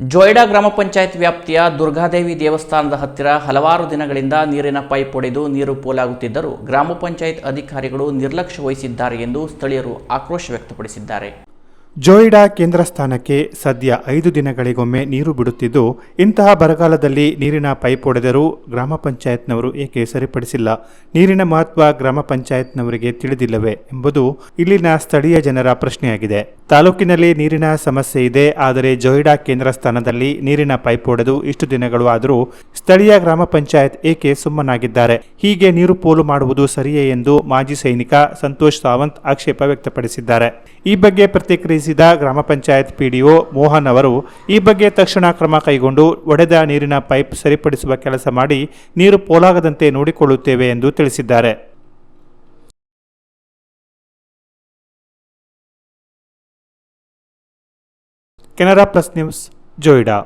ಜೋಯಿಡಾ ಗ್ರಾಮ ಪಂಚಾಯತ್ ವ್ಯಾಪ್ತಿಯ ದುರ್ಗಾದೇವಿ ದೇವಸ್ಥಾನದ ಹತ್ತಿರ ಹಲವಾರು ದಿನಗಳಿಂದ ನೀರಿನ ಪೈಪ್ ಒಡೆದು ನೀರು ಪೋಲಾಗುತ್ತಿದ್ದರೂ ಗ್ರಾಮ ಪಂಚಾಯತ್ ಅಧಿಕಾರಿಗಳು ನಿರ್ಲಕ್ಷ್ಯ ವಹಿಸಿದ್ದಾರೆ ಎಂದು ಸ್ಥಳೀಯರು ಆಕ್ರೋಶ ವ್ಯಕ್ತಪಡಿಸಿದ್ದಾರೆ. ಜೋಯಿಡಾ ಕೇಂದ್ರ ಸ್ಥಾನಕ್ಕೆ ಸದ್ಯ ಐದು ದಿನಗಳಿಗೊಮ್ಮೆ ನೀರು ಬಿಡುತ್ತಿದ್ದು, ಇಂತಹ ಬರಗಾಲದಲ್ಲಿ ನೀರಿನ ಪೈಪ್ ಒಡೆದರೂ ಗ್ರಾಮ ಪಂಚಾಯತ್ನವರು ಏಕೆ ಸರಿಪಡಿಸಿಲ್ಲ? ನೀರಿನ ಮಹತ್ವ ಗ್ರಾಮ ಪಂಚಾಯತ್ನವರಿಗೆ ತಿಳಿದಿಲ್ಲವೇ ಎಂಬುದು ಇಲ್ಲಿನ ಸ್ಥಳೀಯ ಜನರ ಪ್ರಶ್ನೆಯಾಗಿದೆ. ತಾಲೂಕಿನಲ್ಲಿ ನೀರಿನ ಸಮಸ್ಯೆ ಇದೆ, ಆದರೆ ಜೋಯಿಡಾ ಕೇಂದ್ರ ಸ್ಥಾನದಲ್ಲಿ ನೀರಿನ ಪೈಪ್ ಒಡೆದು ಇಷ್ಟು ದಿನಗಳು ಆದರೂ ಸ್ಥಳೀಯ ಗ್ರಾಮ ಪಂಚಾಯತ್ ಏಕೆ ಸುಮ್ಮನಾಗಿದ್ದಾರೆ? ಹೀಗೆ ನೀರು ಪೋಲು ಮಾಡುವುದು ಸರಿಯೇ ಎಂದು ಮಾಜಿ ಸೈನಿಕ ಸಂತೋಷ್ ಸಾವಂತ್ ಆಕ್ಷೇಪ ವ್ಯಕ್ತಪಡಿಸಿದ್ದಾರೆ. ಈ ಬಗ್ಗೆ ಪ್ರತಿಕ್ರಿಯಿಸಿದ ಗ್ರಾಮ ಪಂಚಾಯತ್ ಪಿಡಿಒ ಮೋಹನ್ ಅವರು ಈ ಬಗ್ಗೆ ತಕ್ಷಣ ಕ್ರಮ ಕೈಗೊಂಡು ಒಡೆದ ನೀರಿನ ಪೈಪ್ ಸರಿಪಡಿಸುವ ಕೆಲಸ ಮಾಡಿ ನೀರು ಪೋಲಾಗದಂತೆ ನೋಡಿಕೊಳ್ಳುತ್ತೇವೆ ಎಂದು ತಿಳಿಸಿದ್ದಾರೆ. Canara plus news Joida.